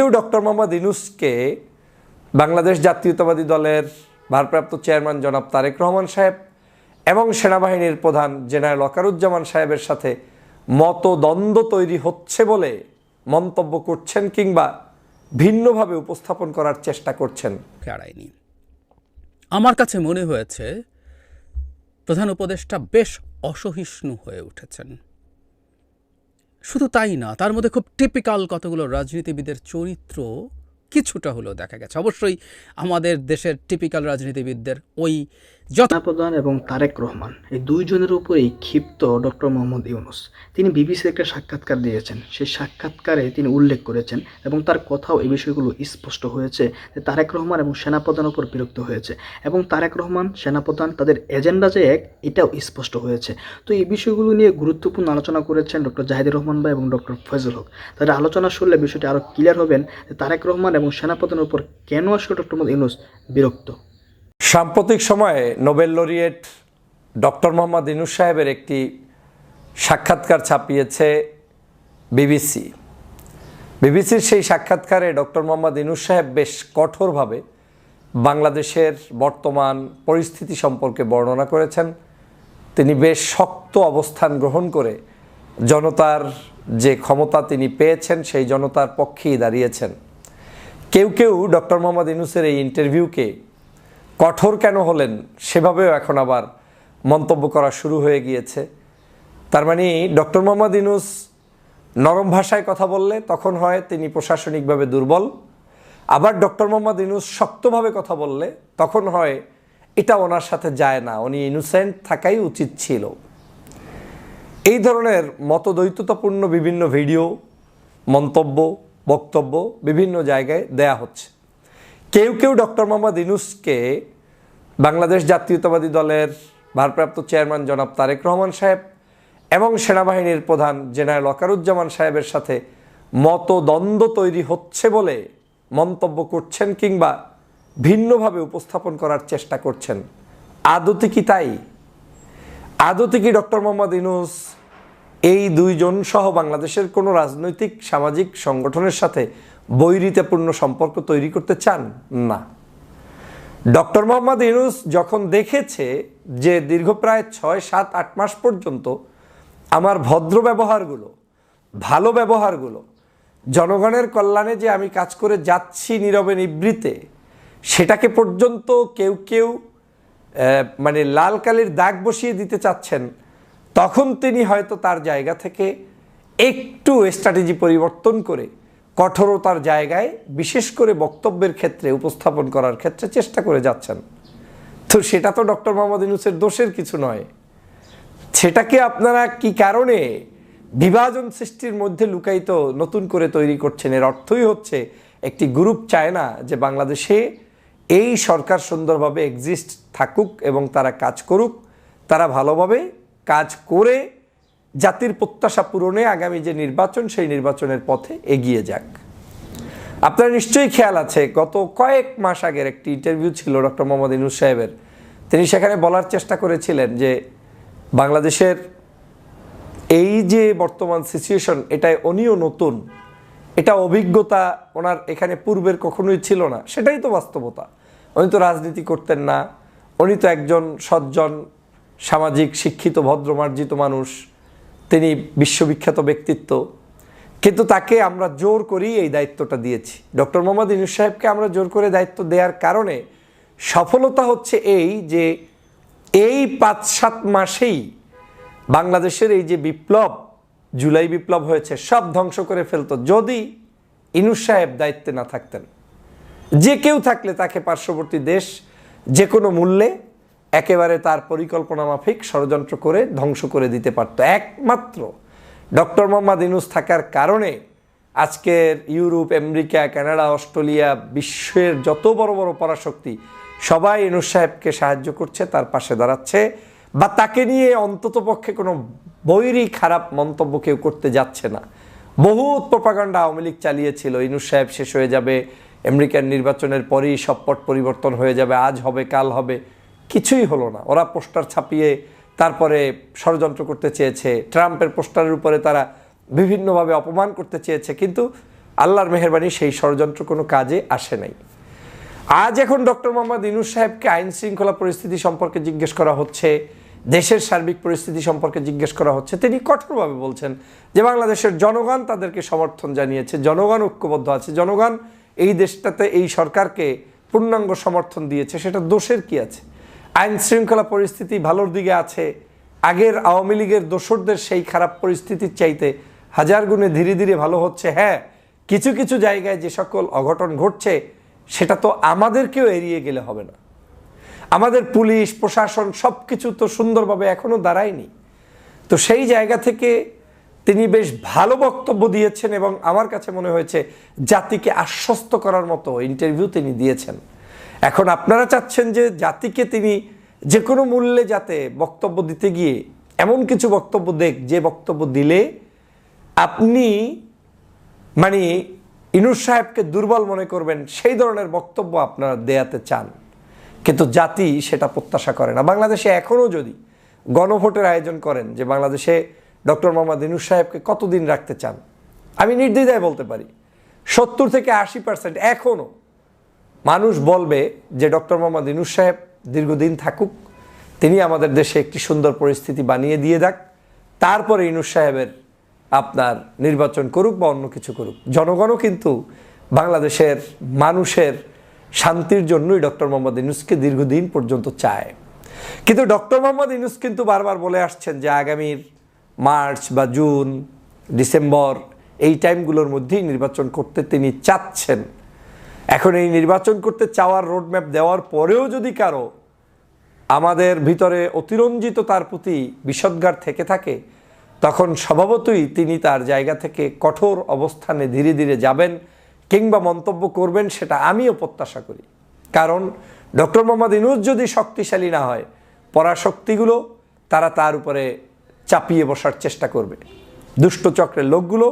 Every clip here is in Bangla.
কেউ ডক্টর মোহাম্মদ ইনুসকে বাংলাদেশ জাতীয়তাবাদী দলের ভারপ্রাপ্ত চেয়ারম্যান জনাব তারেক রহমান সাহেব এবং সেনাবাহিনীর প্রধান জেনারেল ওয়াকারুজ্জামান সাহেবের সাথে মতদ্বন্দ্ব তৈরি হচ্ছে বলে মন্তব্য করছেন কিংবা ভিন্নভাবে উপস্থাপন করার চেষ্টা করছেন। এড়ায়নি আমার কাছে মনে হয়েছে প্রধান উপদেষ্টা বেশ অসহিষ্ণু হয়ে উঠেছেন। শুধু তাই না, তার মধ্যে খুব টিপিক্যাল কতগুলো রাজনীতিবিদের চরিত্র কিছুটা হলেও দেখা গেছে। অবশ্যই আমাদের দেশের টিপিক্যাল রাজনীতিবিদদের ওই প্রধান এবং তারেক রহমান, এই দুইজনের উপরেই ক্ষিপ্ত ডক্টর মোহাম্মদ ইউনুস। তিনি বিবিসির একটা সাক্ষাৎকার দিয়েছেন। সেই সাক্ষাৎকারে তিনি উল্লেখ করেছেন এবং তার কথাও এই বিষয়গুলো স্পষ্ট হয়েছে যে তারেক রহমান এবং সেনাপ্রধানের উপর বিরক্ত হয়েছে এবং তারেক রহমান, সেনাপ্রধান তাদের এজেন্ডা যে এক, এটাও স্পষ্ট হয়েছে। তো এই বিষয়গুলো নিয়ে গুরুত্বপূর্ণ আলোচনা করেছেন ডক্টর জাহিদুর রহমান ভাই এবং ডক্টর ফয়জুল হক। তাদের আলোচনা শুনলে বিষয়টি আরও ক্লিয়ার হবেন যে তারেক রহমান এবং সেনাপ্রধানের উপর কেন আসলে ডক্টর মোহাম্মদ ইউনুস বিরক্ত। সাম্প্রতিক সময়ে Nobel laureate doctor Mohammad Yunus সাহেবের একটি সাক্ষাৎকার ছাপিয়েছে বিবিসি। বিবিসির সেই সাক্ষাৎকারে ডক্টর মোহাম্মদ ইনুস সাহেব বেশ কঠোরভাবে বাংলাদেশের বর্তমান পরিস্থিতি সম্পর্কে বর্ণনা করেছেন। তিনি বেশ শক্ত অবস্থান গ্রহণ করে জনতার যে ক্ষমতা তিনি পেয়েছেন, সেই জনতার পক্ষেই দাঁড়িয়েছেন। কেউ কেউ ডক্টর মোহাম্মদ ইনুসের এই ইন্টারভিউকে কঠোর কেন হলেন সেভাবেও এখন আবার মন্তব্য করা শুরু হয়ে গিয়েছে। তার মানে ডক্টর মোহাম্মদ ইনুস নরম ভাষায় কথা বললে তখন হয় তিনি প্রশাসনিকভাবে দুর্বল। আবার ডক্টর মোহাম্মদ ইনুস শক্তভাবে কথা বললে তখন হয় এটা ওনার সাথে যায় না, উনি ইনোসেন্ট থাকাই উচিত ছিল। এই ধরনের মতদ্বৈততাপূর্ণ বিভিন্ন ভিডিও, মন্তব্য, বক্তব্য বিভিন্ন জায়গায় দেয়া হচ্ছে। কেউ কেউ ডক্টর মোহাম্মদ ইনুসকে বাংলাদেশ জাতীয়তাবাদী দলের ভারপ্রাপ্ত চেয়ারম্যান জনাব তারেক রহমান সাহেব এবং সেনাবাহিনীর প্রধান জেনারেল ওয়াকারুজ্জামান সাহেবের সাথে মতদ্বন্দ্ব তৈরি হচ্ছে বলে মন্তব্য করছেন কিংবা ভিন্নভাবে উপস্থাপন করার চেষ্টা করছেন। আদতে কি তাই? আদতে কি ডক্টর মোহাম্মদ ইনুস এই দুইজন সহ বাংলাদেশের কোনো রাজনৈতিক, সামাজিক সংগঠনের সাথে বৈরিতাপূর্ণ সম্পর্ক তৈরি করতে চান? না। ডক্টর মোহাম্মদ ইউনুস যখন দেখেছে যে দীর্ঘ প্রায় ছয়, সাত, আট মাস পর্যন্ত আমার ভদ্র ব্যবহারগুলো, ভালো ব্যবহারগুলো, জনগণের কল্যাণে যে আমি কাজ করে যাচ্ছি নীরবে নিবৃতে, সেটাকে পর্যন্ত কেউ কেউ মানে লাল কালির দাগ বসিয়ে দিতে চাচ্ছেন, তখন তিনি হয়তো তার জায়গা থেকে একটু স্ট্র্যাটেজি পরিবর্তন করে কঠোরতার জায়গায় বিশেষ করে বক্তব্যের ক্ষেত্রে, উপস্থাপন করার ক্ষেত্রে চেষ্টা করে যাচ্ছেন। তো সেটা তো ডক্টর মোহাম্মদ ইউনুসের দোষের কিছু নয়। সেটাকে আপনারা কি কারণে বিভাজন সৃষ্টির মধ্যে লুকায়িত, নতুন করে তৈরি করছেন? এর অর্থই হচ্ছে একটি গ্রুপ চায় না যে বাংলাদেশে এই সরকার সুন্দরভাবে এক্সিস্ট থাকুক এবং তারা কাজ করুক, তারা ভালোভাবে কাজ করে জাতির প্রত্যাশা পূরণে আগামী যে নির্বাচন, সেই নির্বাচনের পথে এগিয়ে যাক। আপনার নিশ্চয়ই খেয়াল আছে, গত কয়েক মাস আগের একটি ইন্টারভিউ ছিল ডক্টর মোহাম্মদ ইনুস সাহেবের। তিনি সেখানে বলার চেষ্টা করেছিলেন যে, বাংলাদেশের এই যে বর্তমান সিচুয়েশন এটাই উনিও নতুন, এটা অভিজ্ঞতা ওনার এখানে পূর্বের কখনোই ছিল না, সেটাই তো বাস্তবতা। উনি তো রাজনীতি করতেন না, উনি তো একজন সজ্জন, সামাজিক, শিক্ষিত, ভদ্রমার্জিত মানুষ। তিনি বিশ্ববিখ্যাত ব্যক্তিত্ব। কিন্তু তাকে আমরা জোর করেই এই দায়িত্বটা দিয়েছি। ডক্টর মোহাম্মদ ইনুস সাহেবকে আমরা জোর করে দায়িত্ব দেওয়ার কারণে সফলতা হচ্ছে এই যে এই পাঁচ সাত মাসেই বাংলাদেশের এই যে বিপ্লব, জুলাই বিপ্লব হয়েছে, সব ধ্বংস করে ফেলতো যদি ইনুস সাহেব দায়িত্বে না থাকতেন। যে কেউ থাকলে তাকে পার্শ্ববর্তী দেশ যে কোনো মূল্যে একেবারে তার পরিকল্পনা মাফিক ষড়যন্ত্র করে ধ্বংস করে দিতে পারত। একমাত্র ডক্টর মোহাম্মদ ইনুস থাকার কারণে আজকের ইউরোপ, আমেরিকা, কানাডা, অস্ট্রেলিয়া, বিশ্বের যত বড় বড় পরাশক্তি সবাই ইনুস সাহেবকে সাহায্য করছে, তার পাশে দাঁড়াচ্ছে বা তাকে নিয়ে অন্তত পক্ষে কোনো বৈরী খারাপ মন্তব্য কেউ করতে যাচ্ছে না। বহুত প্রপাগান্ডা আওয়ামী লীগ চালিয়েছিল ইনুস সাহেব শেষ হয়ে যাবে, আমেরিকার নির্বাচনের পরেই সব পট পরিবর্তন হয়ে যাবে, আজ হবে, কাল হবে। কিছুই হলো না। ওরা পোস্টার ছাপিয়ে তারপরে ষড়যন্ত্র করতে চেয়েছে। ট্রাম্পের পোস্টারের উপরে তারা বিভিন্নভাবে অপমান করতে চেয়েছে। কিন্তু আল্লাহর মেহরবানি সেই ষড়যন্ত্র কোনো কাজে আসে নাই। আজ এখন ডক্টর মোহাম্মদ ইনুস সাহেবকে আইন শৃঙ্খলা পরিস্থিতি সম্পর্কে জিজ্ঞেস করা হচ্ছে, দেশের সার্বিক পরিস্থিতি সম্পর্কে জিজ্ঞেস করা হচ্ছে। তিনি কঠোরভাবে বলছেন যে বাংলাদেশের জনগণ তাদেরকে সমর্থন জানিয়েছে, জনগণ ঐক্যবদ্ধ আছে। জনগণ এই দেশটাতে এই সরকারকে পূর্ণাঙ্গ সমর্থন দিয়েছে, সেটা দোষের কি আছে? আইন শৃঙ্খলা পরিস্থিতি ভালোর দিকে আছে, আগের আওয়ামী লীগের দোসরদের সেই খারাপ পরিস্থিতির চাইতে হাজার গুণে ধীরে ধীরে ভালো হচ্ছে। হ্যাঁ কিছু কিছু জায়গায় যে সকল অঘটন ঘটছে, সেটা তো আমাদেরকেও এড়িয়ে গেলে হবে না। আমাদের পুলিশ, প্রশাসন সব কিছু তো সুন্দরভাবে এখনও দাঁড়ায়নি। তো সেই জায়গা থেকে তিনি বেশ ভালো বক্তব্য দিয়েছেন এবং আমার কাছে মনে হয়েছে, জাতিকে আশ্বস্ত করার মতো ইন্টারভিউ তিনি দিয়েছেন। এখন আপনারা চাচ্ছেন যে জাতিকে তিনি যে কোনো মূল্যে যাতে বক্তব্য দিতে গিয়ে এমন কিছু বক্তব্য দেখ, যে বক্তব্য দিলে আপনি মানে ইনুস সাহেবকে দুর্বল মনে করবেন, সেই ধরনের বক্তব্য আপনারা দেয়াতে চান। কিন্তু জাতি সেটা প্রত্যাশা করে না। বাংলাদেশে এখনও যদি গণভোটের আয়োজন করেন, যে বাংলাদেশে ডক্টর মোহাম্মদ ইনুস সাহেবকে কতদিন রাখতে চান, আমি নির্দ্বিধায় বলতে পারি, সত্তর থেকে আশি পার্সেন্ট এখনও মানুষ বলবে যে ডক্টর মোহাম্মদ ইনুস সাহেব দীর্ঘদিন থাকুক, তিনি আমাদের দেশে একটি সুন্দর পরিস্থিতি বানিয়ে দিয়ে দেখ তারপরে ইনুস সাহেবের আপনার নির্বাচন করুক বা অন্য কিছু করুক। জনগণও কিন্তু বাংলাদেশের মানুষের শান্তির জন্যই ডক্টর মোহাম্মদ ইনুসকে দীর্ঘদিন পর্যন্ত চায়। কিন্তু ডক্টর মোহাম্মদ ইনুস কিন্তু বারবার বলে আসছেন যে আগামীর মার্চ বা জুন, ডিসেম্বর এই টাইমগুলোর মধ্যেই নির্বাচন করতে তিনি চাচ্ছেন। এখন এই নির্বাচন করতে চাওয়ার রোডম্যাপ দেওয়ার পরেও যদি কারও আমাদের ভিতরে অতিরঞ্জিত তার প্রতি বিষদগার থেকে থাকে, তখন স্বভাবতই তিনি তার জায়গা থেকে কঠোর অবস্থানে ধীরে ধীরে যাবেন কিংবা মন্তব্য করবেন সেটা আমিও প্রত্যাশা করি। কারণ ডক্টর মোহাম্মদ ইনুজ যদি শক্তিশালী না হয়, পরাশক্তিগুলো তারা তার উপরে চাপিয়ে বসার চেষ্টা করবে। দুষ্ট চক্রের লোকগুলো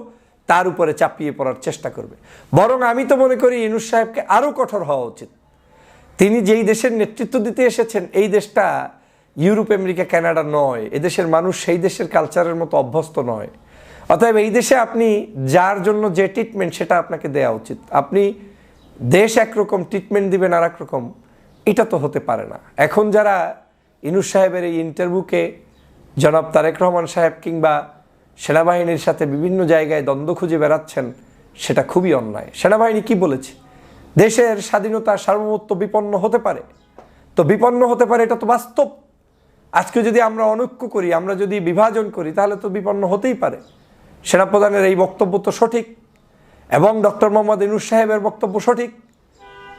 তার উপরে চাপিয়ে পড়ার চেষ্টা করবে। বরং আমি তো মনে করি ইনুস সাহেবকে আরও কঠোর হওয়া উচিত। তিনি যেই দেশের নেতৃত্ব দিতে এসেছেন, এই দেশটা ইউরোপ, আমেরিকা, কানাডা নয়। এদেশের মানুষ সেই দেশের কালচারের মতো অভ্যস্ত নয়। অতএব এই দেশে আপনি যার জন্য যে ট্রিটমেন্ট সেটা আপনাকে দেওয়া উচিত। আপনি দেশ একরকম ট্রিটমেন্ট দিবেন আর রকম, এটা তো হতে পারে না। এখন যারা ইনুস সাহেবের এই ইন্টারভিউকে জনাব তারেক রহমান সাহেব কিংবা সেনাবাহিনীর সাথে বিভিন্ন জায়গায় দ্বন্দ্ব খুঁজে বেড়াচ্ছেন, সেটা খুবই অন্যায়। সেনাবাহিনী কি বলেছে? দেশের স্বাধীনতা সার্বভৌমত্ব বিপন্ন হতে পারে। তো বিপন্ন হতে পারে এটা তো বাস্তব। আজকে যদি আমরা অনৈক্য করি, আমরা যদি বিভাজন করি, তাহলে তো বিপন্ন হতেই পারে। সেনাপ্রধানের এই বক্তব্য তো সঠিক। এবং ডক্টর মোহাম্মদ ইনুস সাহেবের বক্তব্য সঠিক।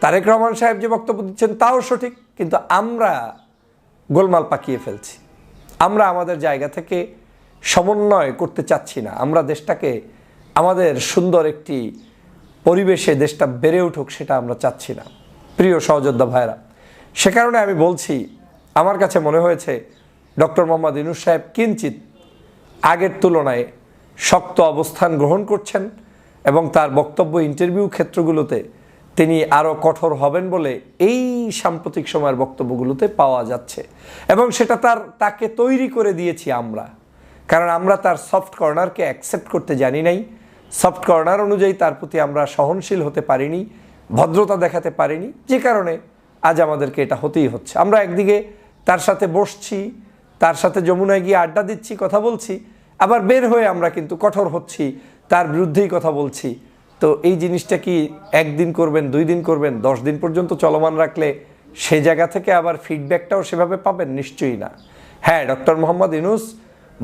তারেক রহমান সাহেব যে বক্তব্য দিচ্ছেন, তাও সঠিক। কিন্তু আমরা গোলমাল পাকিয়ে ফেলছি। আমরা আমাদের জায়গা থেকে সমন্বয় করতে চাচ্ছি না। আমরা দেশটাকে, আমাদের সুন্দর একটি পরিবেশে দেশটা বেড়ে উঠুক সেটা আমরা চাচ্ছি না। প্রিয় সহযোদ্ধা ভাইরা সে কারণে আমি বলছি, আমার কাছে মনে হয়েছে, ডক্টর মোহাম্মদ ইনুস সাহেব কিঞ্চিত আগের তুলনায় শক্ত অবস্থান গ্রহণ করছেন এবং তার বক্তব্য ইন্টারভিউ ক্ষেত্রগুলোতে তিনি আরও কঠোর হবেন বলে এই সাম্প্রতিক সময়ের বক্তব্যগুলোতে পাওয়া যাচ্ছে। এবং সেটা তার, তাকে তৈরি করে দিয়েছি আমরা। কারণ আমরা তার সফট কর্নারকে অ্যাকসেপ্ট করতে জানি নাই। সফট কর্নার অনুযায়ী তার প্রতি আমরা সহনশীল হতে পারিনি, ভদ্রতা দেখাতে পারিনি। যে কারণে আজ আমাদেরকে এটা হতেই হচ্ছে। আমরা একদিকে তার সাথে বসছি, তার সাথে যমুনায় গিয়ে আড্ডা দিচ্ছি, কথা বলছি, আবার বের হয়ে আমরা কিন্তু কঠোর হচ্ছি, তার বিরুদ্ধেই কথা বলছি। তো এই জিনিসটা কি একদিন করবেন, দুই দিন করবেন, দশ দিন পর্যন্ত চলমান রাখলে সে জায়গা থেকে আবার ফিডব্যাকটাও সেভাবে পাবেন? নিশ্চয়ই না। হ্যাঁ ডক্টর মোহাম্মদ ইনুস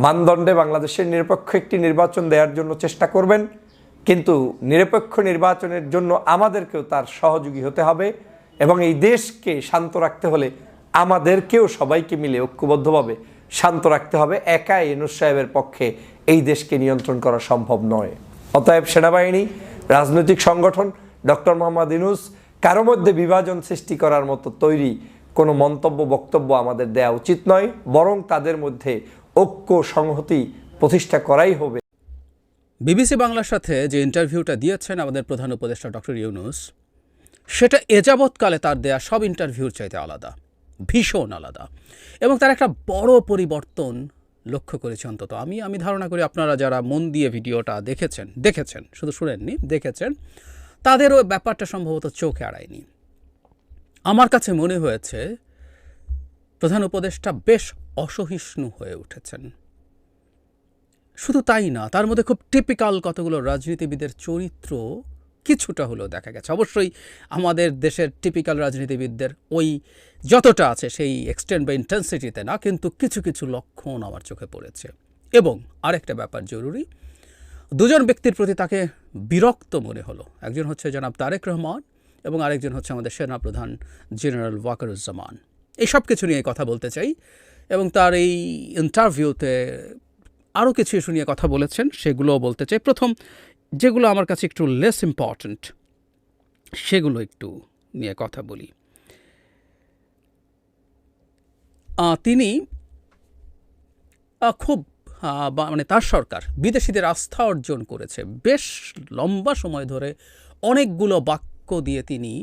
মানদণ্ডে বাংলাদেশের নিরপেক্ষ একটি নির্বাচন দেওয়ার জন্য চেষ্টা করবেন, কিন্তু নিরপেক্ষ নির্বাচনের জন্য আমাদেরকেও তার সহযোগী হতে হবে এবং এই দেশকে শান্ত রাখতে হলে আমাদেরকেও সবাইকে মিলে ঐক্যবদ্ধভাবে শান্ত রাখতে হবে। একা ইনুস সাহেবের পক্ষে এই দেশকে নিয়ন্ত্রণ করা সম্ভব নয়। অতএব সেনাবাহিনী, রাজনৈতিক সংগঠন, ডক্টর মোহাম্মদ ইনুস, কারও মধ্যে বিভাজন সৃষ্টি করার মতো তৈরি কোনো মন্তব্য, বক্তব্য আমাদের দেওয়া উচিত নয়, বরং তাদের মধ্যে ঐক্য সংহতি প্রতিষ্ঠা করাই হবে। বিবিসি বাংলার সাথে যে ইন্টারভিউটা দিয়েছেন আমাদের প্রধান উপদেষ্টা ডক্টর ইউনুস, সেটা এযাবৎকালে তার দেয়া সব ইন্টারভিউর চাইতে আলাদা, ভীষণ আলাদা। এবং তার একটা বড় পরিবর্তন লক্ষ্য করেছি অন্তত আমি। আমি ধারণা করি আপনারা যারা মন দিয়ে ভিডিওটা দেখেছেন দেখেছেন, শুধু শুনেননি, দেখেছেন তাদেরও ব্যাপারটা সম্ভবত চোখে আড়ায়নি। আমার কাছে মনে হয়েছে, প্রধান উপদেষ্টা বেশ অসহিষ্ণু হয়ে উঠেছেন। শুধু তাই না, তার মধ্যে খুব টিপিক্যাল কতগুলো রাজনীতিবিদের চরিত্র কিছুটা হলেও দেখা গেছে। অবশ্যই আমাদের দেশের টিপিক্যাল রাজনীতিবিদদের ওই যতটা আছে সেই এক্সটেন্ট বা ইন্টেন্সিটিতে না, কিন্তু কিছু কিছু লক্ষণ আমার চোখে পড়েছে। এবং আরেকটা ব্যাপার জরুরি, দুজন ব্যক্তির প্রতি তাকে বিরক্ত মনে হলো। একজন হচ্ছে জনাব তারেক রহমান এবং আরেকজন হচ্ছে আমাদের সেনাপ্রধান জেনারেল ওয়াকারুজ্জামান। এই সব কিছু নিয়ে কথা বলতে চাই। এবং তার এই ইন্টারভিউতে আরও কিছু ইস্যু নিয়ে কথা বলেছেন, সেগুলোও বলতে চাই। প্রথম, যেগুলো আমার কাছে একটু লেস ইম্পর্ট্যান্ট সেগুলো একটু নিয়ে কথা বলি। তিনি খুব মানে তার সরকার বিদেশিদের আস্থা অর্জন করেছে। বেশ লম্বা সময় ধরে অনেকগুলো বাক্য দিয়ে তিনি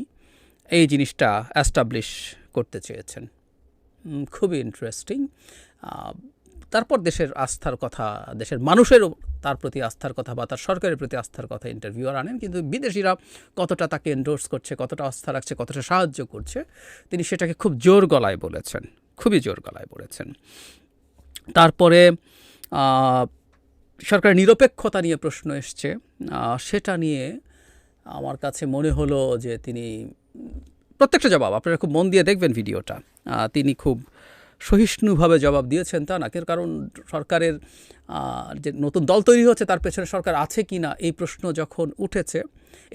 এই জিনিসটা অ্যাস্টাবলিশ করতে চেয়েছেন। খুবই ইন্টারেস্টিং তারপর দেশের আস্থার কথা, দেশের মানুষেরও তার প্রতি আস্থার কথা বা তার সরকারের প্রতি আস্থার কথা ইন্টারভিউয়ার আনেন, কিন্তু বিদেশিরা কতটা তাকে এন্ডোর্স করছে, কতটা আস্থা রাখছে, কতটা সাহায্য করছে, তিনি সেটাকে খুব জোর গলায় বলেছেন, খুবই জোর গলায় বলেছেন। তারপরে সরকারের নিরপেক্ষতা নিয়ে প্রশ্ন এসছে। সেটা নিয়ে আমার কাছে মনে হলো যে তিনি প্রত্যেকটা জবাব, আপনারা খুব মন দিয়ে দেখবেন ভিডিওটা। তিনি খুব সহিষ্ণুভাবে জবাব দিয়েছেন তা না কারণ সরকারের যে নতুন দল তৈরি হচ্ছে তার পেছনে সরকার আছে কি না, এই প্রশ্ন যখন উঠেছে,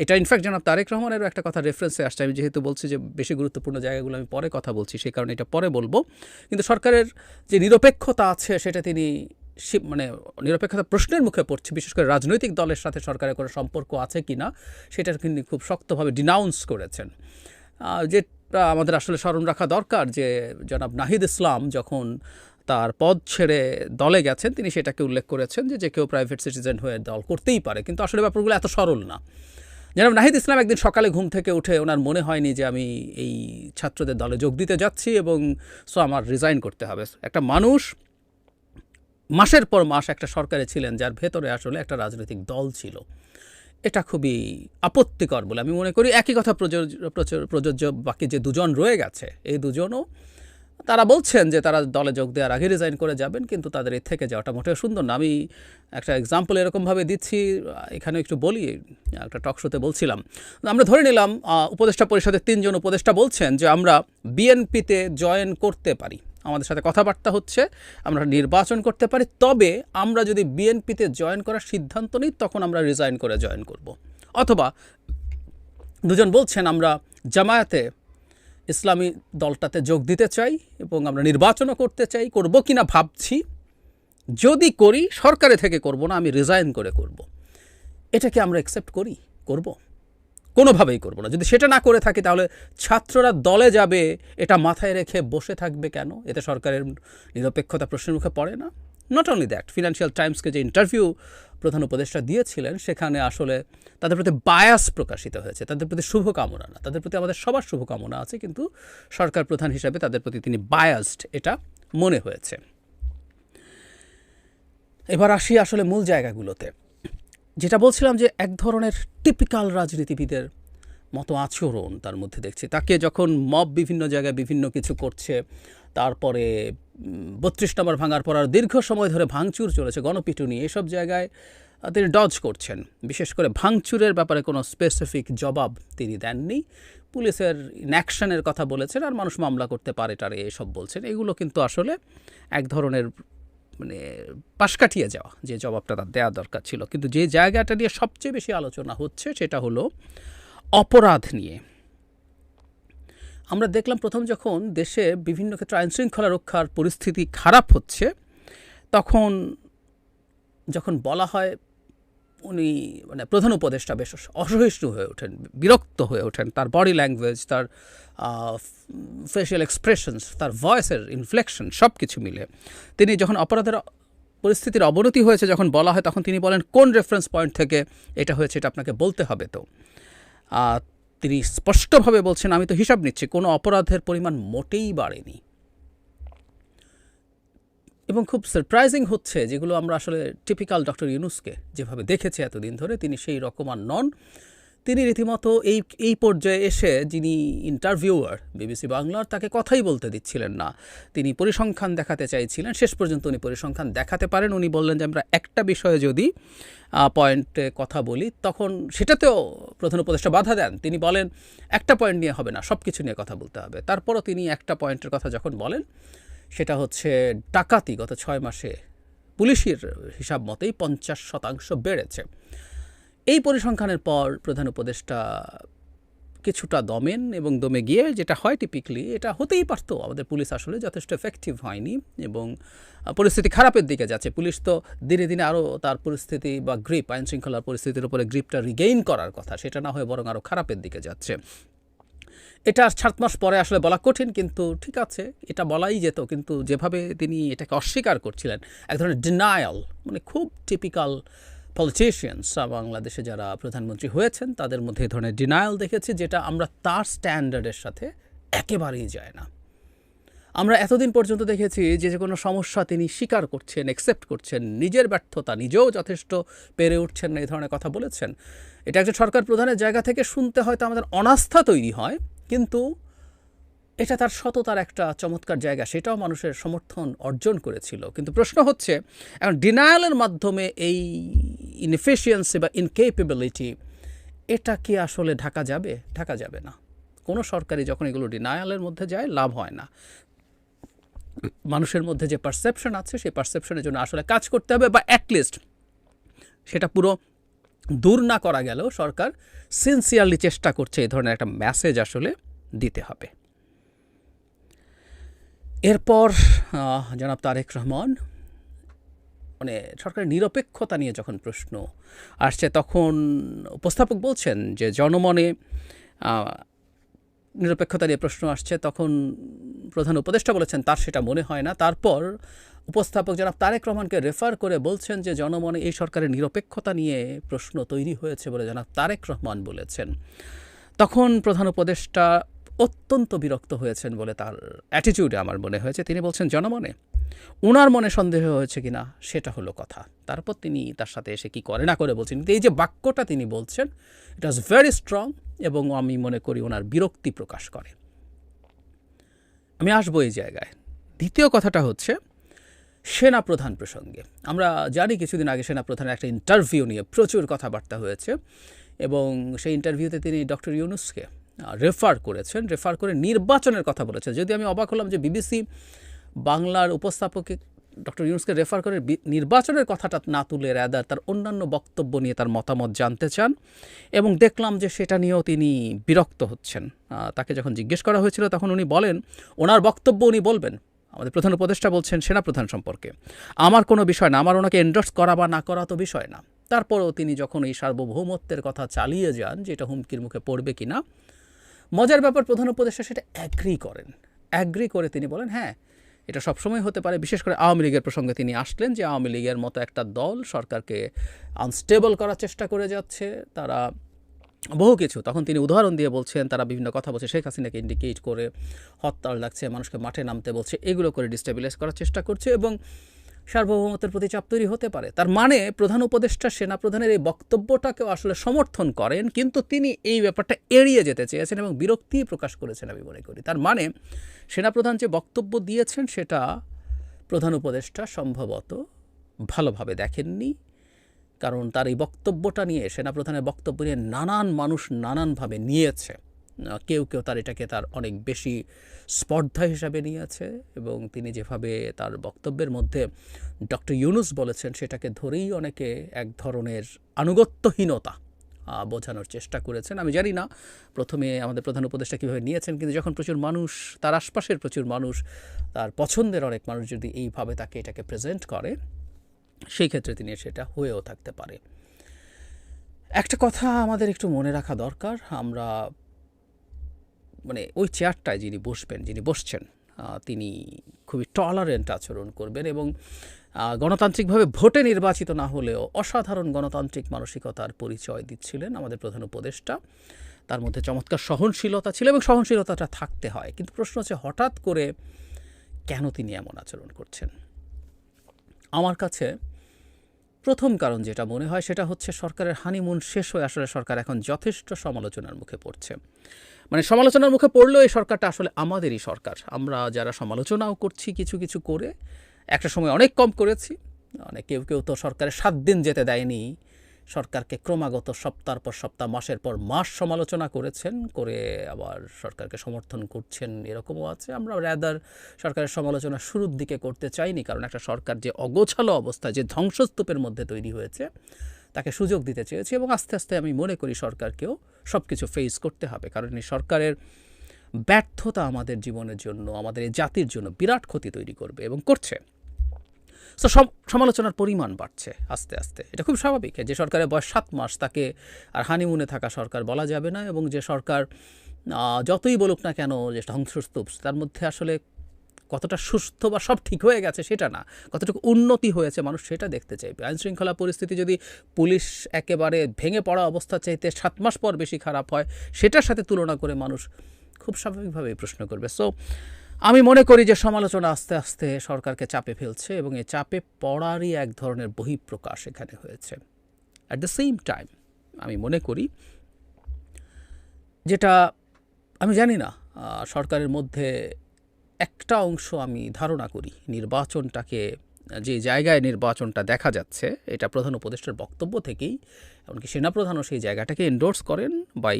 এটা ইনফ্যাক্ট জনাব তারেক রহমানেরও একটা কথা রেফারেন্সে আসছে। আমি যেহেতু বলছি যে বেশি গুরুত্বপূর্ণ জায়গাগুলো আমি পরে কথা বলছি, সেই কারণে এটা পরে বলব। কিন্তু সরকারের যে নিরপেক্ষতা আছে, সেটা তিনি মানে নিরপেক্ষতা প্রশ্নের মুখে পড়ছে, বিশেষ করে রাজনৈতিক দলের সাথে সরকারের কোনো সম্পর্ক আছে কি না সেটা তিনি খুব শক্তভাবে ডিনাউন্স করেছেন। যেটা আমাদের আসলে স্মরণ রাখা দরকার যে, জনাব নাহিদ ইসলাম যখন তার পদ ছেড়ে দলে গেছেন, তিনি সেটাকে উল্লেখ করেছেন যে যে কেউ প্রাইভেট সিটিজেন হয়ে দল করতেই পারে। কিন্তু আসলে ব্যাপারগুলো এত সরল না। জনাব নাহিদ ইসলাম একদিন সকালে ঘুম থেকে উঠে ওনার মনে হয়নি যে, আমি এই ছাত্রদের দলে যোগ দিতে যাচ্ছি এবং সো আমার রিজাইন করতে হবে। একটা মানুষ মাসের পর মাস একটা সরকারে ছিলেন, যার ভেতরে আসলে একটা রাজনৈতিক দল ছিল। এটা খুবই আপত্তিকর বলে আমি মনে করি। একই কথা প্রযোজ্য বাকি যে দুজন রয়ে গেছে, এই দুজনও তারা বলছেন যে তারা দলে যোগ দেওয়ার আগে রিজাইন করে যাবেন, কিন্তু তাদের এই থেকে যাওয়াটা মোটেও সুন্দর না। আমি একটা এক্সাম্পল এরকমভাবে দিচ্ছি, এখানে একটু বলি, একটা টক শোতে বলছিলাম। আমরা ধরে নিলাম উপদেষ্টা পরিষদের তিনজন উপদেষ্টা বলছেন যে আমরা বিএনপিতে জয়েন করতে পারি। আমাদের সাথে কথাবার্তা হচ্ছে, আমরা নির্বাচন করতে পারি, তবে আমরা যদি বিএনপিতে জয়েন করার সিদ্ধান্ত নিই, তখন আমরা রিজাইন করে জয়েন করব। অথবা দুজন বলছেন, আমরা জামায়াতে ইসলামী দলটাতে যোগ দিতে চাই এবং আমরা নির্বাচনও করতে চাই, করব কি না ভাবছি যদি করি, সরকারে থেকে করব না, আমি রিজাইন করে করব। এটা কি আমরা অ্যাকসেপ্ট করি, করব কোনোভাবেই করব না। যদি সেটা না করে থাকি তাহলে ছাত্ররা দলে যাবে, এটা মাথায় রেখে বসে থাকবে কেন? এতে সরকারের নিরপেক্ষতা প্রশ্নের মুখে পড়ে না। নট অনলি দ্যাট ফিনান্সিয়াল টাইমসকে যে ইন্টারভিউ প্রধান উপদেষ্টা দিয়েছিলেন, সেখানে আসলে তাদের প্রতি বায়াস প্রকাশিত হয়েছে, তাদের প্রতি শুভকামনা না। তাদের প্রতি আমাদের সবার শুভকামনা আছে, কিন্তু সরকার প্রধান হিসাবে তাদের প্রতি তিনি বায়াসড এটা মনে হয়েছে। এবার আসি আসলে মূল জায়গাগুলোতে। যেটা বলছিলাম যে এক ধরনের টিপিক্যাল রাজনীতিবিদের মতো আচরণ তার মধ্যে দেখছি। তাকে যখন মব বিভিন্ন জায়গায় বিভিন্ন কিছু করছে, তারপরে বত্রিশ নম্বর ভাঙার পর আর দীর্ঘ সময় ধরে ভাঙচুর চলেছে, গণপিটুনি এসব জায়গায় তিনি ডজ করছেন। বিশেষ করে ভাঙচুরের ব্যাপারে কোনো স্পেসিফিক জবাব তিনি দেননি। পুলিশের ইনঅ্যাকশনের কথা বলেছেন আর মানুষ মামলা করতে পারে, টারে এসব বলছেন। এগুলো কিন্তু আসলে এক ধরনের মানে পাশ কাটিয়ে যাওয়া, যে জবাবটা তার দেওয়া দরকার ছিল। কিন্তু যে জায়গাটা নিয়ে সবচেয়ে বেশি আলোচনা হচ্ছে সেটা হলো অপরাধ নিয়ে। আমরা দেখলাম প্রথম যখন দেশে বিভিন্ন ক্ষেত্রে আইনশৃঙ্খলা রক্ষার পরিস্থিতি খারাপ হচ্ছে, তখন যখন বলা হয় উনি মানে প্রধান উপদেষ্টা বেশ অসহিষ্ণু হয়ে ওঠেন, বিরক্ত হয়ে ওঠেন। তার বডি ল্যাঙ্গুয়েজ তার ফেশিয়াল এক্সপ্রেশনস তার ভয়েসের ইনফ্লেকশন সব কিছু মিলে। তিনি যখন অপরাধের পরিস্থিতির অবনতি হয়েছে যখন বলা হয়, তখন তিনি বলেন, কোন রেফারেন্স পয়েন্ট থেকে এটা হয়েছে, এটা আপনাকে বলতে হবে তো? তিনি স্পষ্টভাবে বলছেন, আমি তো হিসাব নিচ্ছি, কোনো অপরাধের পরিমাণ মোটেই বাড়েনি। এবং খুব সারপ্রাইজিং হচ্ছে যেগুলো আমরা আসলে টিপিক্যাল ডক্টর ইউনুসকে যেভাবে দেখেছি এতদিন ধরে, তিনি সেই রকম আর নন। তিনি রীতিমতো এই এই পর্যায়ে এসে যিনি ইন্টারভিউয়ার বিবিসি বাংলার, তাকে কথাই বলতে দিচ্ছিলেন না। তিনি পরিসংখ্যান দেখাতে চাইছিলেন, শেষ পর্যন্ত উনি পরিসংখ্যান দেখাতে পারেন। উনি বললেন যে, আমরা একটা বিষয়ে যদি পয়েন্টে কথা বলি, তখন সেটাতেও প্রধান উপদেষ্টা বাধা দেন। তিনি বলেন, একটা পয়েন্ট নিয়ে হবে না সব কিছু নিয়ে কথা বলতে হবে। তারপরও তিনি একটা পয়েন্টের কথা যখন বলেন সেটা হচ্ছে ডাকাতি গত ছয় মাসে পুলিশের হিসাব মতেই পঞ্চাশ শতাংশ বেড়েছে। এই পরিসংখ্যানের পর প্রধান উপদেষ্টা কিছুটা দমেন এবং দমে গিয়ে যেটা হয় টিপিকলি এটা হতেই পারতো। আমাদের পুলিশ আসলে যথেষ্ট এফেক্টিভ হয়নি এবং পরিস্থিতি খারাপের দিকে যাচ্ছে। পুলিশ তো দিনে দিনে আরও তার পরিস্থিতি বা গ্রিপ আইন শৃঙ্খলার পরিস্থিতির উপরে গ্রিপটা রিগেইন করার কথা, সেটা না হয়ে বরং আরও খারাপের দিকে যাচ্ছে। এটা সাত মাস পরে আসলে বলা কঠিন, কিন্তু ঠিক আছে, এটা বলাই যেত, কিন্তু যেভাবে তিনি এটাকে অস্বীকার করছিলেন, এক ধরনের ডিনায়াল মানে খুব টিপিক্যাল পলিটিশিয়ানস বাংলাদেশে যারা প্রধানমন্ত্রী হয়েছেন, তাদের মধ্যে এই ধরনের ডিনায়াল দেখেছি, যেটা আমরা তার স্ট্যান্ডার্ডের সাথে একেবারেই যায় না। আমরা এতদিন পর্যন্ত দেখেছি যে যে কোনো সমস্যা তিনি স্বীকার করছেন একসেপ্ট করছেন, নিজের ব্যর্থতা নিজেও যথেষ্ট পেরে উঠছেন না এই ধরনের কথা বলেছেন। এটা একজন সরকার প্রধানের জায়গা থেকে শুনতে হয়তো আমাদের অনাস্থা তৈরি হয় কিন্তু এটা তার সততার একটা চমৎকার জায়গা, সেটাও মানুষের সমর্থন অর্জন করেছিল। কিন্তু প্রশ্ন হচ্ছে, এখন ডিনায়ালের মাধ্যমে এই ইনএফিসিয়েন্সি বা ইনকেপেবিলিটি এটা কি আসলে ঢাকা যাবে? ঢাকা যাবে না। কোনো সরকারি যখন এগুলো ডিনায়ালের মধ্যে যায়, লাভ হয় না। মানুষের মধ্যে যে পারসেপশন আছে, সেই পারসেপশনের জন্য আসলে কাজ করতে হবে বা অ্যাটলিস্ট সেটা পুরো দূর না করা গেলেও সরকার সিনসিয়ারলি চেষ্টা করছে এই ধরনের একটা মেসেজ আসলে দিতে হবে। এরপর জনাব তারেক রহমান মানে সরকারের নিরপেক্ষতা নিয়ে যখন প্রশ্ন আসছে, তখন উপস্থাপক বলছেন যে জনমনে নিরপেক্ষতা নিয়ে প্রশ্ন আসছে, তখন প্রধান উপদেষ্টা বলেছেন, তার সেটা মনে হয় না। তারপর উপস্থাপক জনাব তারেক রহমানকে রেফার করে বলছেন যে জনমনে এই সরকারের নিরপেক্ষতা নিয়ে প্রশ্ন তৈরি হয়েছে বলে জনাব তারেক রহমান বলেছেন। তখন প্রধান উপদেষ্টা অত্যন্ত বিরক্ত হয়েছেন বলে তার অ্যাটিটিউডে আমার মনে হয়েছে। তিনি বলছেন, জনমনে উনার মনে সন্দেহ হয়েছে কিনা সেটা হলো কথা। তারপর তিনি তার সাথে এসে কি করে না করে বলছেন? এই যে বাক্যটা তিনি বলছেন ইট ওয়াজ ভেরি স্ট্রং এবং আমি মনে করি ওনার বিরক্তি প্রকাশ করে। আমি আসব এই জায়গায়। দ্বিতীয় কথাটা হচ্ছে সেনা প্রধান প্রসঙ্গে। আমরা জানি কিছুদিন আগে সেনা প্রধানের একটা ইন্টারভিউ নিয়ে প্রচুর কথাবার্তা হয়েছে এবং সেই ইন্টারভিউতে তিনি ডক্টর ইউনুসকে রেফার করেছেন রেফার করে নির্বাচনের কথা বলেছেন। যদি আমি অবাক হলাম যে বিবিসি বাংলার উপস্থাপকে ডক্টর ইউনুসকে রেফার করে নির্বাচনের কথাটা না তুলে র্যাদার তার অন্যান্য বক্তব্য নিয়ে তার মতামত জানতে চান এবং দেখলাম যে সেটা নিয়েও তিনি বিরক্ত হচ্ছেন। তাকে যখন জিজ্ঞেস করা হয়েছিল তখন উনি বলেন, ওনার বক্তব্য উনি বলবেন। আমাদের প্রধান উপদেষ্টা বলছেন সেনাপ্রধান সম্পর্কে। আমার কোনো বিষয় না, আমার ওনাকে এন্ডোর্স করা বা না করা তো বিষয় না। তারপরেও তিনি যখন এই সার্বভৌমত্বের কথা চালিয়ে যান যে এটা হুমকির মুখে পড়বে কিনা, মজার ব্যাপার প্রধান উপদেষ্টা সেটা অ্যাগ্রি করেন। অ্যাগ্রি করে তিনি বলেন হ্যাঁ এটা সবসময় হতে পারে। বিশেষ করে আওয়ামী লীগের প্রসঙ্গে তিনি আসলেন যে আওয়ামী লীগের মতো একটা দল সরকারকে আনস্টেবল করার চেষ্টা করে যাচ্ছে। তারা বহু কিছু। তখন তিনি উদাহরণ দিয়ে বলছেন, তারা বিভিন্ন কথা বলছে, শেখ হাসিনাকে ইন্ডিকেট করে হরতাল লাগছে, মানুষকে মাঠে নামতে বলছে, এগুলো করে ডিস্টেবিলাইজ করার চেষ্টা করছে এবং সার্বভৌমত্বের প্রতি চাপ তৈরি হতে পারে। তার মানে প্রধান উপদেষ্টা, সেনাপ্রধানের এই বক্তব্যটাকেও আসলে সমর্থন করেন, কিন্তু তিনি এই ব্যাপারটা এড়িয়ে যেতে চেয়েছেন এবং বিরক্তি প্রকাশ করেছেন আমি মনে করি। তার মানে সেনাপ্রধান যে বক্তব্য দিয়েছেন, সেটা প্রধান উপদেষ্টা সম্ভবত ভালোভাবে দেখেননি। কারণ তার এই বক্তব্যটা নিয়ে সেনাপ্রধানের বক্তব্য নিয়ে নানান মানুষ নানানভাবে নিয়েছে। কেউ কেউ তার এটাকে তার অনেক বেশি স্পর্ধা হিসাবে নিয়েছে এবং তিনি যেভাবে তার বক্তব্যের মধ্যে ডক্টর ইউনুস বলেছেন, সেটাকে ধরেই অনেকে এক ধরনের আনুগত্যহীনতা বোঝানোর চেষ্টা করেছেন। আমি জানি না, প্রথমে আমাদের প্রধান উপদেষ্টা কীভাবে নিয়েছেন, কিন্তু যখন প্রচুর মানুষ, তার আশপাশের প্রচুর মানুষ, তার পছন্দের অনেক মানুষ যদি এইভাবে তাকে এটাকে প্রেজেন্ট করে সেই ক্ষেত্রে তিনি সেটা হয়েও থাকতে পারে। একটা কথা আমাদের একটু মনে রাখা দরকার, আমরা মানে ওই চেয়ারটায় যিনি বসবেন, যিনি বসছেন তিনি খুবই টলারেন্ট আচরণ করবেন এবং গণতান্ত্রিকভাবে ভোটে নির্বাচিত না হলেও অসাধারণ গণতান্ত্রিক মানসিকতার পরিচয় দিচ্ছিলেন আমাদের প্রধান উপদেষ্টা। তার মধ্যে চমৎকার সহনশীলতা ছিল এবং সহনশীলতাটা থাকতে হয়। কিন্তু প্রশ্ন হচ্ছে হঠাৎ করে কেন তিনি এমন আচরণ করছেন? আমার কাছে প্রথম কারণ যেটা মনে হয় সেটা হচ্ছে সরকারের হানিমুন শেষ হয়ে আসলে সরকার এখন যথেষ্ট সমালোচনার মুখে পড়ছে। মানে সমালোচনার মুখে পড়লেও এই সরকারটা আসলে আমাদেরই সরকার। আমরা যারা সমালোচনাও করছি কিছু কিছু করে, একটা সময় অনেক কম করেছি। অনেক কেউ কেউ তো সরকারের সাত দিন যেতে দেয়নি। সরকারকে ক্রমাগত সপ্তাহ পর সপ্তাহ, মাসের পর মাস সমালোচনা করেছেন, করে আবার সরকারকে সমর্থন করছেন, এরকমও আছে। আমরা র্যাদার সরকারের সমালোচনা শুরুর দিকে করতে চাইনি, কারণ একটা সরকার যে অগোছালো অবস্থা, যে ধ্বংসস্তূপের মধ্যে তৈরি হয়েছে, তাকে সুযোগ দিতে চেয়েছি এবং আস্তে আস্তে আমি মনে করি সরকারকেও সব কিছু ফেস করতে হবে, কারণ এই সরকারের ব্যর্থতা আমাদের জীবনের জন্য, আমাদের এই জাতির জন্য বিরাট ক্ষতি তৈরি করবে এবং করছে। সো সমালোচনার পরিমাণ বাড়ছে আস্তে আস্তে। এটা খুব স্বাভাবিক যে সরকারের বয়স সাত মাস, তাকে আর হানিমুনে থাকা সরকার বলা যাবে না এবং যে সরকার যতই বলুক না কেন যে ধ্বংসস্তূপ, তার মধ্যে আসলে কতটা সুস্থ বা সব ঠিক হয়ে গেছে সেটা না। কতটুকু উন্নতি হয়েছে মানুষ সেটা দেখতে চাইবে। আইন শৃঙ্খলা পরিস্থিতি যদি পুলিশ একেবারে ভেঙে পড়া অবস্থা চাইতে সাত মাস পর বেশি খারাপ হয়, সেটার সাথে তুলনা করে মানুষ খুব স্বাভাবিকভাবেই প্রশ্ন করবে। সো আমি মনে করি যে সমালোচনা আস্তে আস্তে সরকারকে চাপে ফেলছে এবং এই চাপে পড়ারই এক ধরনের বহিঃপ্রকাশ এখানে হয়েছে। অ্যাট দ্য সেম টাইম আমি মনে করি যেটা আমি জানি না সরকারের মধ্যে একটা অংশ আমি ধারণা করি, নির্বাচনটাকে, যে জায়গায় নির্বাচনটা দেখা যাচ্ছে, এটা প্রধান উপদেষ্টার বক্তব্য থেকেই, এমনকি সেনাপ্রধানও সেই জায়গাটাকে এন্ডোর্স করেন বাই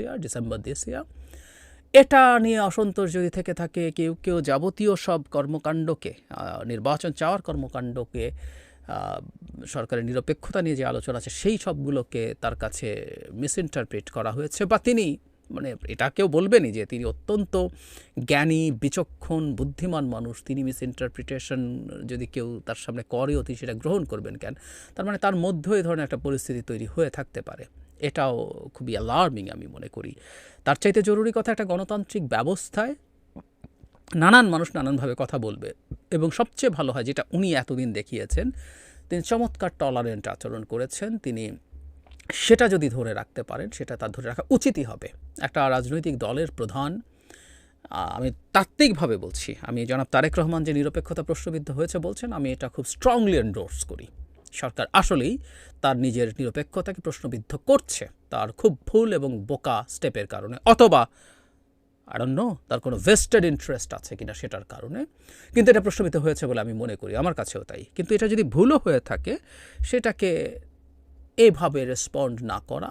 ইয়ার ডিসেম্বর ইয়ার এটা নিয়ে অসন্তোষ যদি থেকে থাকে কেউ কেউ যাবতীয় সব কর্মকাণ্ডকে নির্বাচন চাওয়ার কর্মকাণ্ডকে সরকারের নিরপেক্ষতা নিয়ে যে আলোচনা আছে, সেই সবগুলোকে তার কাছে মিসইন্টারপ্রেট করা হয়েছে বা তিনি মানে এটা কেউ বলবেনই যে তিনি অত্যন্ত জ্ঞানী, বিচক্ষণ, বুদ্ধিমান মানুষ। তিনি মিসইন্টারপ্রিটেশন যদি কেউ তার সামনে করেও তিনি সেটা গ্রহণ করবেন কেন? তার মানে তার মধ্যেও এই ধরনের একটা পরিস্থিতি তৈরি হয়ে থাকতে পারে। এটাও খুবই অ্যালার্মিং আমি মনে করি। তার চাইতে জরুরি কথা একটা গণতান্ত্রিক ব্যবস্থায় নানান মানুষ নানানভাবে কথা বলবে এবং সবচেয়ে ভালো হয় যেটা উনি এতদিন দেখিয়েছেন, তিনি চমৎকার টলারেন্ট আচরণ করেছেন, তিনি সেটা যদি ধরে রাখতে পারেন, সেটা তার ধরে রাখা উচিতই হবে। একটা রাজনৈতিক দলের প্রধান আমি তাত্ত্বিকভাবে বলছি, আমি জনাব তারেক রহমান যে নিরপেক্ষতা প্রশ্নবিদ্ধ হয়েছে বলছেন, আমি এটা খুব স্ট্রংলি এন্ডোর্স করি। সরকার আসলেই তার নিজের নিরপেক্ষতাকে প্রশ্নবিদ্ধ করছে। তার খুব ভুল এবং বোকা স্টেপের কারণে। অথবা আড়ন্য তার কোনো ভেস্টেড ইন্টারেস্ট আছে কিনা সেটার কারণে। কিন্তু এটা প্রশ্নবিদ্ধ হয়েছে বলে আমি মনে করি, আমার কাছেও তাই। কিন্তু এটা যদি ভুলও হয়ে থাকে, সেটাকে এভাবে রেসপন্ড না করা,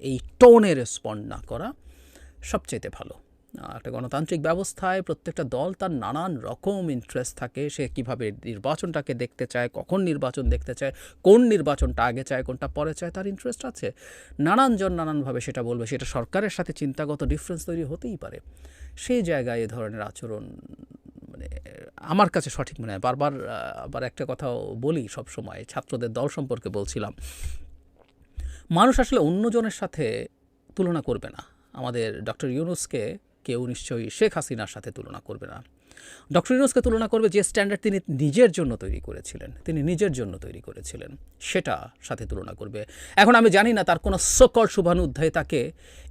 এই টোনে রেসপন্ড না করা সবচেয়ে ভালো। একটা গণতান্ত্রিক ব্যবস্থায় প্রত্যেকটা দল তার নানান রকম ইন্টারেস্ট থাকে। সে কীভাবে নির্বাচনটাকে দেখতে চায়, কখন নির্বাচন দেখতে চায়, কোন নির্বাচনটা আগে চায়, কোনটা পরে চায়, তার ইন্টারেস্ট আছে। নানানজন নানানভাবে সেটা বলবে, সেটা সরকারের সাথে চিন্তাগত ডিফারেন্স তৈরি হতেই পারে। সেই জায়গায় এ ধরনের আচরণ মানে আমার কাছে সঠিক মনে হয়। বারবার, আবার একটা কথাও বলি সব সময় ছাত্রদের দল সম্পর্কে বলছিলাম। মানুষ আসলে অন্যজনের সাথে তুলনা করবে না। আমাদের ডক্টর ইউনুসকে কেউ নিশ্চয়ই শেখ হাসিনার সাথে তুলনা করবে না। ডক্টর ইউনুসকে তুলনা করবে যে স্ট্যান্ডার্ড তিনি নিজের জন্য তৈরি করেছিলেন, তিনি নিজের জন্য তৈরি করেছিলেন, সেটা সাথে তুলনা করবে। এখন আমি জানি না তার কোনো সকল শুভানুধ্যায় তাকে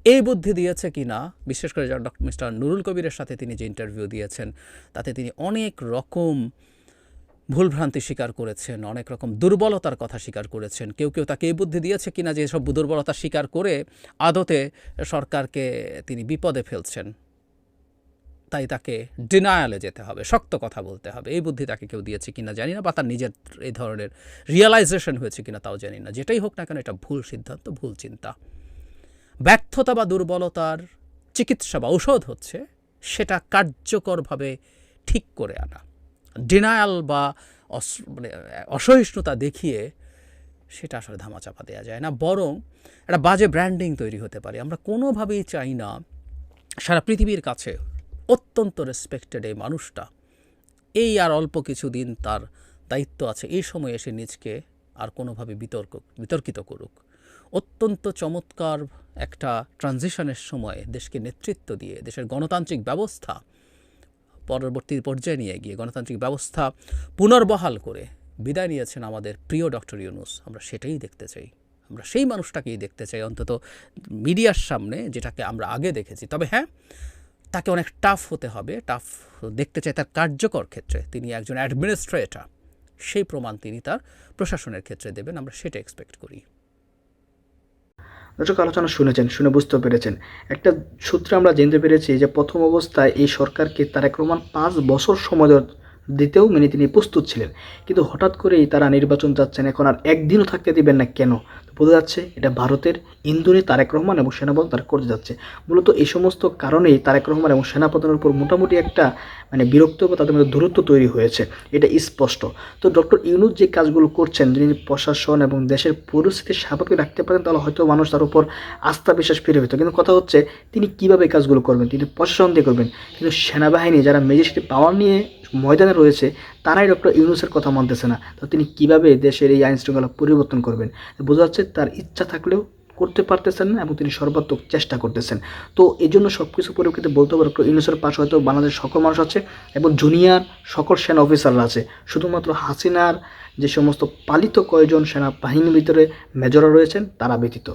এই বুদ্ধি দিয়েছে কি না। বিশেষ করে ডক্টর মিস্টার নুরুল কবিরের সাথে তিনি যে ইন্টারভিউ দিয়েছেন, তাতে তিনি অনেক রকম ভুলভ্রান্তি স্বীকার করেছেন, অনেক রকম দুর্বলতার কথা স্বীকার করেছেন। কেউ কেউ তাকে এই বুদ্ধি দিয়েছে কিনা যে সব দুর্বলতা স্বীকার করে আদতে সরকারকে তিনি বিপদে ফেলছেন। তাই তাকে ডিনায়ালে যেতে হবে, শক্ত কথা বলতে হবে। এই বুদ্ধি তাকে কেউ দিয়েছে কিনা জানি না বা তার নিজের এই ধরনের রিয়েলাইজেশন হয়েছে কিনা তাও জানি না। যেটাই হোক না কেন এটা ভুল সিদ্ধান্ত, ভুল চিন্তা। ব্যর্থতা বা দুর্বলতার চিকিৎসা বা ঔষধ হচ্ছে সেটা কার্যকরভাবে ঠিক করে আনা। ডিনায়াল বা মানে অসহিষ্ণুতা দেখিয়ে সেটা আসলে ধামাচাপা দেওয়া যায় না। বরং একটা বাজে ব্র্যান্ডিং তৈরি হতে পারে। আমরা কোনোভাবেই চাই না সারা পৃথিবীর কাছে অত্যন্ত রেসপেক্টেড এই মানুষটা। এই আর অল্প কিছু দিন তার দায়িত্ব আছে। এই সময় এসে নিজকে আর কোনোভাবে বিতর্ক, বিতর্কিত করুক। অত্যন্ত চমৎকার একটা ট্রানজিশনের সময় দেশকে নেতৃত্ব দিয়ে, দেশের গণতান্ত্রিক ব্যবস্থা পরবর্তী পর্যায়ে নিয়ে গিয়ে গণতান্ত্রিক ব্যবস্থা পুনর্বহাল করে বিদায় নিয়েছেন আমাদের প্রিয় ডক্টর ইউনুস। আমরা সেটাই দেখতে চাই। আমরা সেই মানুষটাকেই দেখতে চাই। অন্তত মিডিয়ার সামনে যেটাকে আমরা আগে দেখেছি। তবে হ্যাঁ তাকে অনেক টাফ হতে হবে। টাফ দেখতে চাই তার কার্যকর ক্ষেত্রে। তিনি একজন অ্যাডমিনিস্ট্রেটর সেই প্রমাণ তিনি তার প্রশাসনের ক্ষেত্রে দেবেন। আমরা সেটা এক্সপেক্ট করি। দর্শক, আলোচনা শুনেছেন, শুনে বুঝতে পেরেছেন। একটা সূত্রে আমরা জানতে পেরেছি যে প্রথম অবস্থায় এই সরকারকে তারেক রহমান পাঁচ বছর সময় দিতেও মেনে তিনি প্রস্তুত ছিলেন। কিন্তু হঠাৎ করেই তারা নির্বাচন চাচ্ছেন, এখন আর একদিনও থাকতে দিবেন না কেন? বোঝা যাচ্ছে, এটা ভারতের ইন্দোরে তারেক রহমান এবং সেনাপ্রধান তারা করতে যাচ্ছে। মূলত এই সমস্ত কারণেই তারেক রহমান এবং সেনাপ্রধানের উপর মোটামুটি একটা মানে বিরক্ত বা তাদের মধ্যে দূরত্ব তৈরি হয়েছে, এটা স্পষ্ট। তো ডক্টর ইউনুস যে কাজগুলো করছেন, যিনি প্রশাসন এবং দেশের পরিস্থিতি স্বাভাবিক রাখতে পারেন, তাহলে হয়তো মানুষ তার উপর আস্থা বিশ্বাস ফিরে পেত। কিন্তু কথা হচ্ছে, তিনি কীভাবে কাজগুলো করবেন? তিনি প্রশাসন দিয়ে করবেন। কিন্তু সেনাবাহিনী যারা ম্যাজিস্ট্রেট পাওয়ার নিয়ে ময়দানে রয়েছে তারাই ডক্টর ইউনুসের কথা মানতেছে না। তো তিনি কীভাবে দেশের এই আইন শৃঙ্খলা পরিবর্তন করবেন? বোঝা যাচ্ছে তার ইচ্ছা থাকলেও করতে পারতেছেন না এবং তিনি সর্বাত্মক চেষ্টা করতেছেন। তো এই জন্য সব কিছু পরিপ্রেক্ষিতে বলতে পারো ডক্টর ইউনুসের পাশে হয়তো বাংলাদেশের সকল মানুষ আছে এবং জুনিয়র সকল সেনা অফিসাররা আছে। শুধুমাত্র হাসিনার যে সমস্ত পালিত কয়েকজন সেনা বাহিনীর ভিতরে মেজররা রয়েছেন, তারা ব্যতীত।